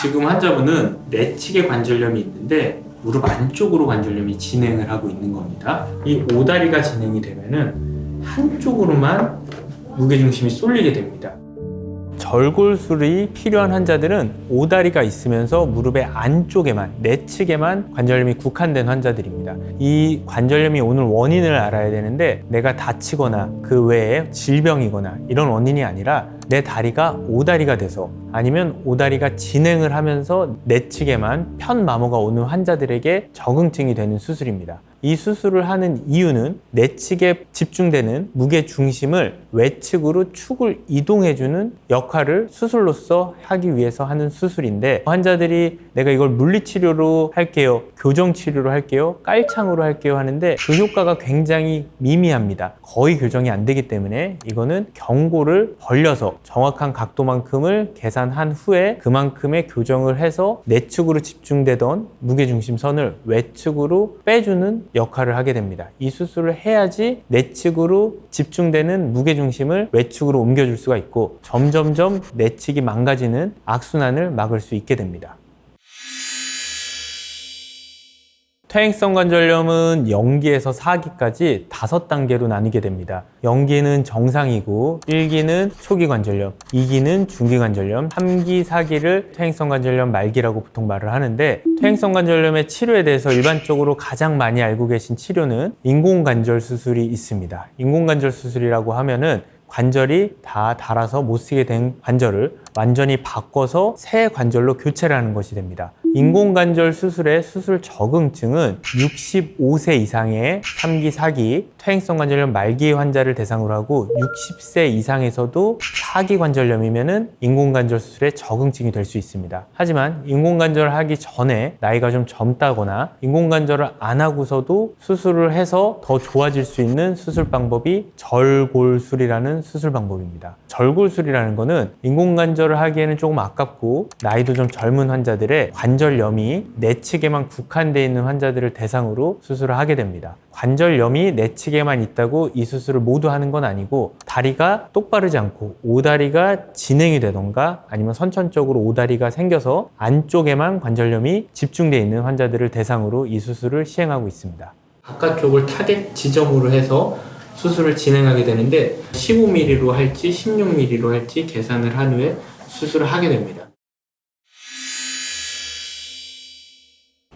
지금 환자분은 내측에 관절염이 있는데 무릎 안쪽으로 관절염이 진행을 하고 있는 겁니다. 이 오다리가 진행이 되면은 한쪽으로만 무게중심이 쏠리게 됩니다. 절골술이 필요한 환자들은 오다리가 있으면서 무릎의 안쪽에만 내측에만 관절염이 국한된 환자들입니다. 이 관절염이 오는 원인을 알아야 되는데 내가 다치거나 그 외에 질병이거나 이런 원인이 아니라 내 다리가 오다리가 돼서 아니면 오다리가 진행을 하면서 내측에만 편마모가 오는 환자들에게 적응증이 되는 수술입니다. 이 수술을 하는 이유는 내측에 집중되는 무게 중심을 외측으로 축을 이동해주는 역할을 수술로서 하기 위해서 하는 수술인데 환자들이 내가 이걸 물리치료로 할게요, 교정치료로 할게요, 깔창으로 할게요 하는데 그 효과가 굉장히 미미합니다. 거의 교정이 안 되기 때문에 이거는 경고를 벌려서 정확한 각도만큼을 계산한 후에 그만큼의 교정을 해서 내측으로 집중되던 무게중심선을 외측으로 빼주는 역할을 하게 됩니다. 이 수술을 해야지 내측으로 집중되는 무게중심을 외측으로 옮겨줄 수가 있고 점점점 내측이 망가지는 악순환을 막을 수 있게 됩니다. 퇴행성 관절염은 0기에서 4기까지 5단계로 나뉘게 됩니다. 0기는 정상이고 1기는 초기 관절염, 2기는 중기 관절염, 3기, 4기를 퇴행성 관절염 말기라고 보통 말을 하는데 퇴행성 관절염의 치료에 대해서 일반적으로 가장 많이 알고 계신 치료는 인공관절 수술이 있습니다. 인공관절 수술이라고 하면은 관절이 다 닳아서 못 쓰게 된 관절을 완전히 바꿔서 새 관절로 교체를 하는 것이 됩니다. 인공관절 수술의 수술 적응증은 65세 이상의 3기, 4기 퇴행성 관절염 말기 환자를 대상으로 하고 60세 이상에서도 4기 관절염이면은 인공관절 수술에 적응증이 될 수 있습니다. 하지만 인공관절을 하기 전에 나이가 좀 젊다거나 인공관절을 안 하고서도 수술을 해서 더 좋아질 수 있는 수술 방법이 절골술이라는 수술 방법입니다. 절골술이라는 거는 인공관절을 하기에는 조금 아깝고 나이도 좀 젊은 환자들의 관절염이 내측에만 국한되어 있는 환자들을 대상으로 수술을 하게 됩니다. 관절염이 내측에만 있다고 이 수술을 모두 하는 건 아니고 다리가 똑바르지 않고 오다리가 진행이 되던가 아니면 선천적으로 오다리가 생겨서 안쪽에만 관절염이 집중되어 있는 환자들을 대상으로 이 수술을 시행하고 있습니다. 바깥쪽을 타겟 지점으로 해서 수술을 진행하게 되는데 15mm로 할지 16mm로 할지 계산을 한 후에 수술을 하게 됩니다.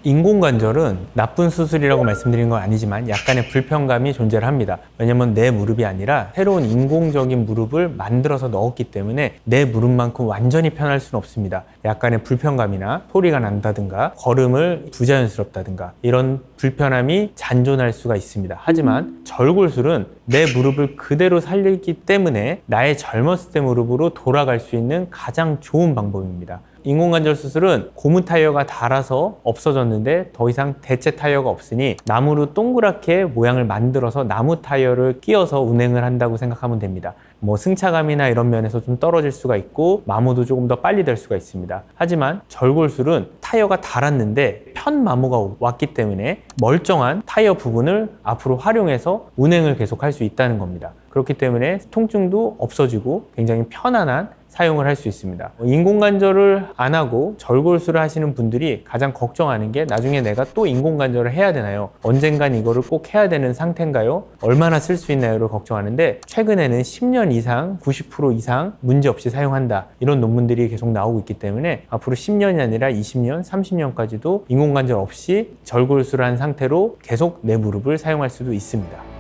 인공관절은 나쁜 수술이라고 말씀드린 건 아니지만 약간의 불편감이 존재를 합니다. 왜냐면 내 무릎이 아니라 새로운 인공적인 무릎을 만들어서 넣었기 때문에 내 무릎만큼 완전히 편할 수는 없습니다. 약간의 불편감이나 소리가 난다든가 걸음을 부자연스럽다든가 이런 불편함이 잔존할 수가 있습니다. 하지만 절골술은 내 무릎을 그대로 살리기 때문에 나의 젊었을 때 무릎으로 돌아갈 수 있는 가장 좋은 방법입니다. 인공관절 수술은 고무 타이어가 닳아서 없어졌는데 더 이상 대체 타이어가 없으니 나무로 동그랗게 모양을 만들어서 나무 타이어를 끼워서 운행을 한다고 생각하면 됩니다. 뭐 승차감이나 이런 면에서 좀 떨어질 수가 있고 마모도 조금 더 빨리 될 수가 있습니다. 하지만 절골술은 타이어가 닳았는데 편 마모가 왔기 때문에 멀쩡한 타이어 부분을 앞으로 활용해서 운행을 계속할 수 있다는 겁니다. 그렇기 때문에 통증도 없어지고 굉장히 편안한 사용을 할 수 있습니다. 인공관절을 안 하고 절골술을 하시는 분들이 가장 걱정하는 게 나중에 내가 또 인공관절을 해야 되나요? 언젠간 이거를 꼭 해야 되는 상태인가요? 얼마나 쓸 수 있나요?를 걱정하는데 최근에는 10년 이상, 90% 이상 문제 없이 사용한다. 이런 논문들이 계속 나오고 있기 때문에 앞으로 10년이 아니라 20년, 30년까지도 인공관절 없이 절골술을 한 상태로 계속 내 무릎을 사용할 수도 있습니다.